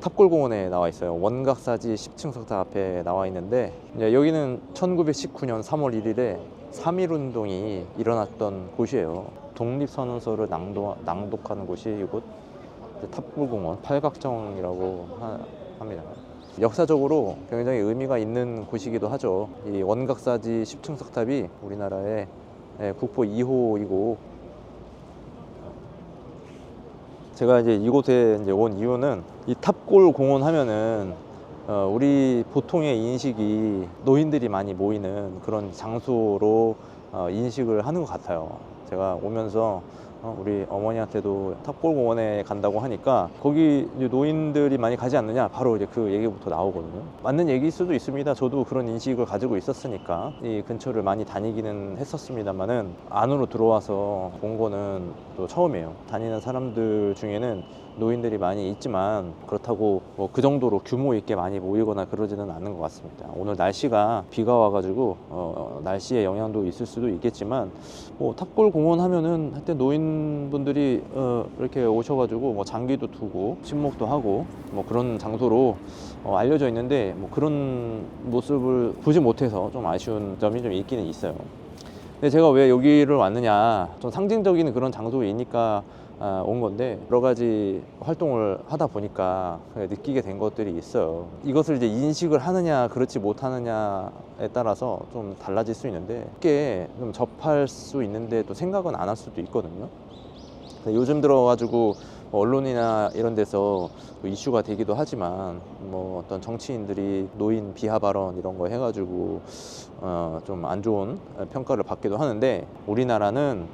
탑골공원에 나와 있어요. 원각사지 10층 석탑 앞에 나와 있는데 여기는 1919년 3월 1일에 3.1 운동이 일어났던 곳이에요. 독립선언서를 낭독, 낭독하는 곳이 이곳 탑골공원 팔각정이라고 하- 합니다. 역사적으로 굉장히 의미가 있는 곳이기도 하죠. 이 원각사지 10층 석탑이 우리나라의 예, 국보 2호이고 제가 이제 이곳에 이제 온 이유는 이 탑골 공원 하면은 어, 우리 보통의 인식이 노인들이 많이 모이는 그런 장소로 어, 인식을 하는 것 같아요. 제가 오면서 어, 우리 어머니한테도 탑골 공원에 간다고 하니까 거기 노인들이 많이 가지 않느냐 바로 이제 그 얘기부터 나오거든요. 맞는 얘기일 수도 있습니다. 저도 그런 인식을 가지고 있었으니까 이 근처를 많이 다니기는 했었습니다만은 안으로 들어와서 본 거는 또 처음이에요. 다니는 사람들 중에는 노인들이 많이 있지만 그렇다고 뭐 그 정도로 규모 있게 많이 모이거나 그러지는 않는 것 같습니다. 오늘 날씨가 비가 와가지고 어, 날씨의 영향도 있을 수도 있겠지만 뭐 탑골 공원 하면은 하여튼 노인분들이 어, 이렇게 오셔가지고 뭐 장기도 두고 친목도 하고 뭐 그런 장소로 어, 알려져 있는데 뭐 그런 모습을 보지 못해서 좀 아쉬운 점이 좀 있기는 있어요. 근데 제가 왜 여기를 왔느냐 좀 상징적인 그런 장소이니까 아, 온 건데 여러 가지 활동을 하다 보니까 느끼게 된 것들이 있어요. 이것을 이제 인식을 하느냐 그렇지 못하느냐에 따라서 좀 달라질 수 있는데 쉽게 좀 접할 수 있는데 또 생각은 안 할 수도 있거든요. 요즘 들어가지고 뭐 언론이나 이런 데서 또 이슈가 되기도 하지만 뭐 어떤 정치인들이 노인 비하 발언 이런 거 해가지고 어, 좀 안 좋은 평가를 받기도 하는데 우리나라는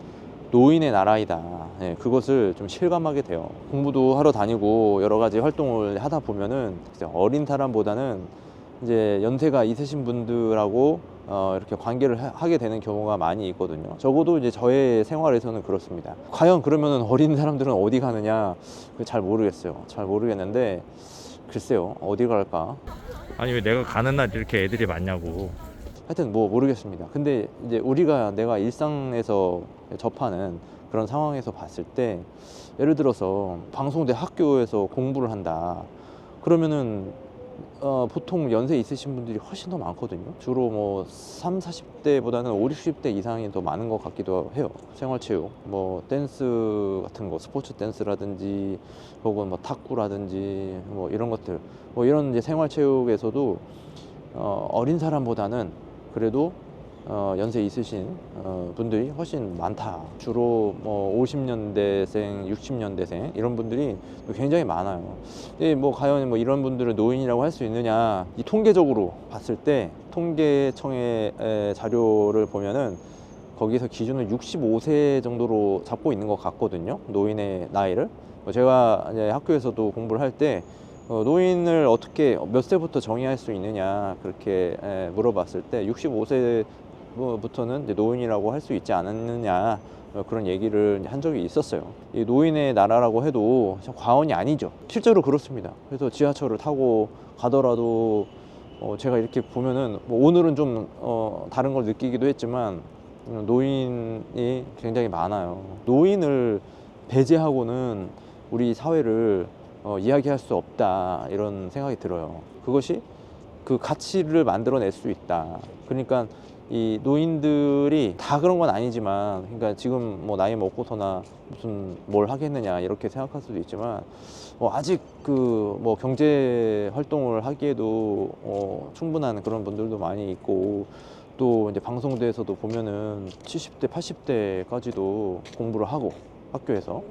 노인의 나라이다. 예, 그것을 좀 실감하게 돼요. 공부도 하러 다니고 여러 가지 활동을 하다 보면은 어린 사람보다는 이제 연세가 있으신 분들하고 어, 이렇게 관계를 하- 하게 되는 경우가 많이 있거든요. 적어도 이제 저의 생활에서는 그렇습니다. 과연 그러면은 어린 사람들은 어디 가느냐? 그잘 모르겠어요. 잘 모르겠는데 글쎄요. 어디 갈까? 아니 왜 내가 가는 날 이렇게 애들이 많냐고. 하여튼 뭐 모르겠습니다. 근데 이제 우리가 내가 일상에서 접하는 그런 상황에서 봤을 때 예를 들어서 방송대 학교에서 공부를 한다. 그러면은 어, 보통 연세 있으신 분들이 훨씬 더 많거든요. 주로 뭐 3, 40대보다는 5, 60대 이상이 더 많은 것 같기도 해요. 생활체육, 뭐 댄스 같은 거, 스포츠 댄스라든지 혹은 뭐 탁구라든지 뭐 이런 것들, 뭐 이런 이제 생활체육에서도 어, 어린 사람보다는 그래도 어, 연세 있으신 어, 분들이 훨씬 많다. 주로 뭐 50년대생, 60년대생 이런 분들이 굉장히 많아요. 근데 뭐 과연 뭐 이런 분들을 노인이라고 할 수 있느냐? 이 통계적으로 봤을 때 통계청의 에, 자료를 보면은 거기서 기준을 65세 정도로 잡고 있는 것 같거든요. 노인의 나이를. 뭐 제가 이제 학교에서도 공부를 할때 어, 노인을 어떻게 몇 세부터 정의할 수 있느냐 그렇게 에, 물어봤을 때 65세부터는 노인이라고 할 수 있지 않았느냐 어, 그런 얘기를 한 적이 있었어요. 이 노인의 나라라고 해도 참 과언이 아니죠. 실제로 그렇습니다. 그래서 지하철을 타고 가더라도 어, 제가 이렇게 보면은 뭐 오늘은 좀 어, 다른 걸 느끼기도 했지만 음, 노인이 굉장히 많아요. 노인을 배제하고는 우리 사회를 어, 이야기할 수 없다 이런 생각이 들어요. 그것이 그 가치를 만들어낼 수 있다. 그러니까 이 노인들이 다 그런 건 아니지만, 그러니까 지금 뭐 나이 먹고서나 무슨 뭘 하겠느냐 이렇게 생각할 수도 있지만, 어, 아직 그 뭐 경제 활동을 하기에도 어, 충분한 그런 분들도 많이 있고, 또 이제 방송대에서도 보면은 70대, 80대까지도 공부를 하고 학교에서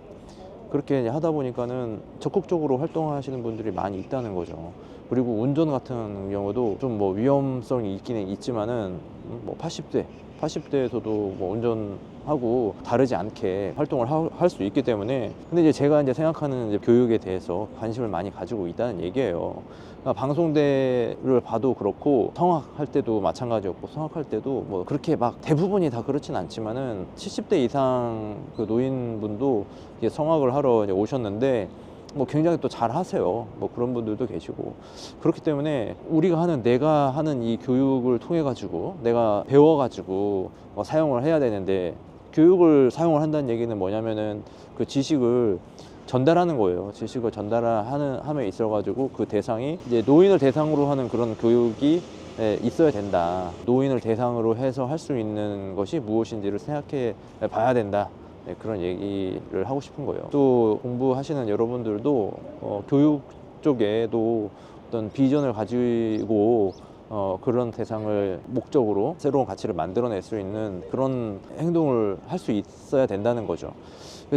그렇게 하다 보니까는 적극적으로 활동하시는 분들이 많이 있다는 거죠. 그리고 운전 같은 경우도 좀 뭐 위험성이 있기는 있지만은 뭐 80대, 80대에서도 뭐 운전하고 다르지 않게 활동을 할 수 있기 때문에 근데 이제 제가 이제 생각하는 이제 교육에 대해서 관심을 많이 가지고 있다는 얘기예요. 그러니까 방송대를 봐도 그렇고 성악할 때도 마찬가지였고 성악할 때도 뭐 그렇게 막 대부분이 다 그렇진 않지만은 70대 이상 그 노인분도 이제 성악을 하러 이제 오셨는데 뭐 굉장히 또 잘 하세요. 뭐 그런 분들도 계시고 그렇기 때문에 우리가 하는 내가 하는 이 교육을 통해 가지고 내가 배워 가지고 어, 사용을 해야 되는데 교육을 사용을 한다는 얘기는 뭐냐면은 그 지식을 전달하는 거예요. 지식을 전달하는 함에 있어 가지고 그 대상이 이제 노인을 대상으로 하는 그런 교육이 예, 있어야 된다. 노인을 대상으로 해서 할 수 있는 것이 무엇인지를 생각해 봐야 된다. 네, 그런 얘기를 하고 싶은 거예요. 또 공부하시는 여러분들도 어, 교육 쪽에도 어떤 비전을 가지고 어, 그런 대상을 목적으로 새로운 가치를 만들어낼 수 있는 그런 행동을 할 수 있어야 된다는 거죠.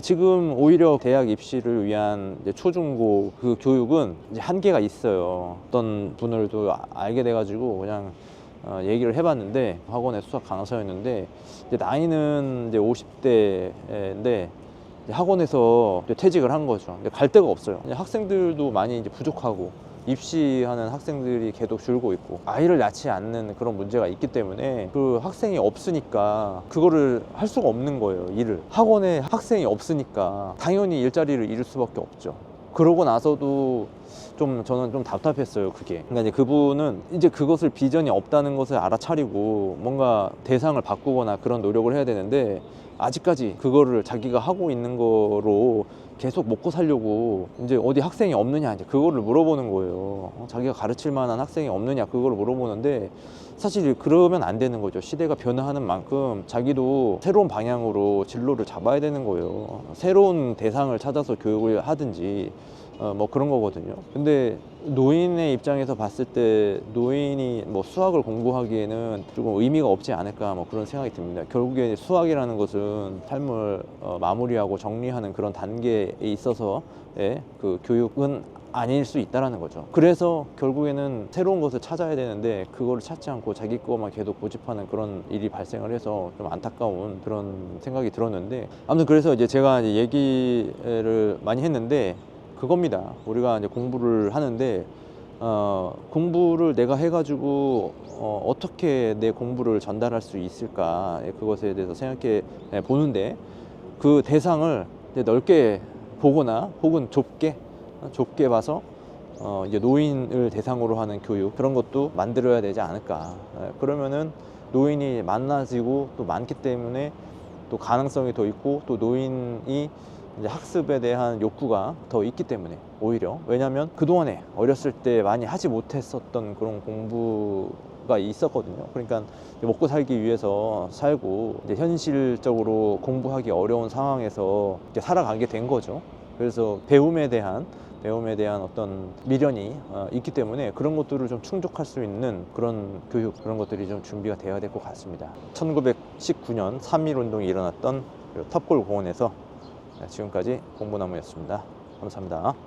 지금 오히려 대학 입시를 위한 초중고 그 교육은 한계가 있어요. 어떤 분을도 아- 알게 돼가지고 그냥 어, 얘기를 해봤는데 학원의 수학 강사였는데 이제 나이는 이제 50대인데 학원에서 이제 퇴직을 한 거죠. 근데 갈 데가 없어요. 이제 학생들도 많이 이제 부족하고 입시하는 학생들이 계속 줄고 있고 아이를 낳지 않는 그런 문제가 있기 때문에 그 학생이 없으니까 그거를 할 수가 없는 거예요 일을 학원에 학생이 없으니까 당연히 일자리를 잃을 수밖에 없죠 그러고 나서도 좀 저는 좀 답답했어요 그게 그러니까 이제 그분은 이제 그것을 비전이 없다는 것을 알아차리고 뭔가 대상을 바꾸거나 그런 노력을 해야 되는데 아직까지 그거를 자기가 하고 있는 거로 계속 먹고 살려고 이제 어디 학생이 없느냐 이제 그거를 물어보는 거예요. 어, 자기가 가르칠 만한 학생이 없느냐 그거를 물어보는데 사실 그러면 안 되는 거죠. 시대가 변화하는 만큼 자기도 새로운 방향으로 진로를 잡아야 되는 거예요. 새로운 대상을 찾아서 교육을 하든지 어, 뭐 그런 거거든요. 근데 노인의 입장에서 봤을 때 노인이 뭐 수학을 공부하기에는 조금 의미가 없지 않을까 뭐 그런 생각이 듭니다. 결국에 수학이라는 것은 삶을 어, 마무리하고 정리하는 그런 단계에 있어서의 그 교육은 아닐 수 있다라는 거죠. 그래서 결국에는 새로운 것을 찾아야 되는데 그거를 찾지 않고 자기 거만 계속 고집하는 그런 일이 발생을 해서 좀 안타까운 그런 생각이 들었는데 아무튼 그래서 이제 제가 이제 얘기를 많이 했는데 그겁니다. 우리가 이제 공부를 하는데 어, 공부를 내가 해가지고 어, 어떻게 내 공부를 전달할 수 있을까 예, 그것에 대해서 생각해 예, 보는데 그 대상을 넓게 보거나 혹은 좁게 어, 좁게 봐서 어, 이제 노인을 대상으로 하는 교육 그런 것도 만들어야 되지 않을까 예, 그러면은 노인이 많아지고 또 많기 때문에 또 가능성이 더 있고 또 노인이 이제 학습에 대한 욕구가 더 있기 때문에 오히려 왜냐하면 그동안에 어렸을 때 많이 하지 못했었던 그런 공부 가 있었거든요. 그러니까 먹고 살기 위해서 살고 이제 현실적으로 공부하기 어려운 상황에서 이제 살아가게 된 거죠. 그래서 배움에 대한 배움에 대한 어떤 미련이 어, 있기 때문에 그런 것들을 좀 충족할 수 있는 그런 교육 그런 것들이 좀 준비가 되어야 될 것 같습니다. 1919년 3.1 운동이 일어났던 그 탑골 공원에서 네, 지금까지 공부나무였습니다. 감사합니다.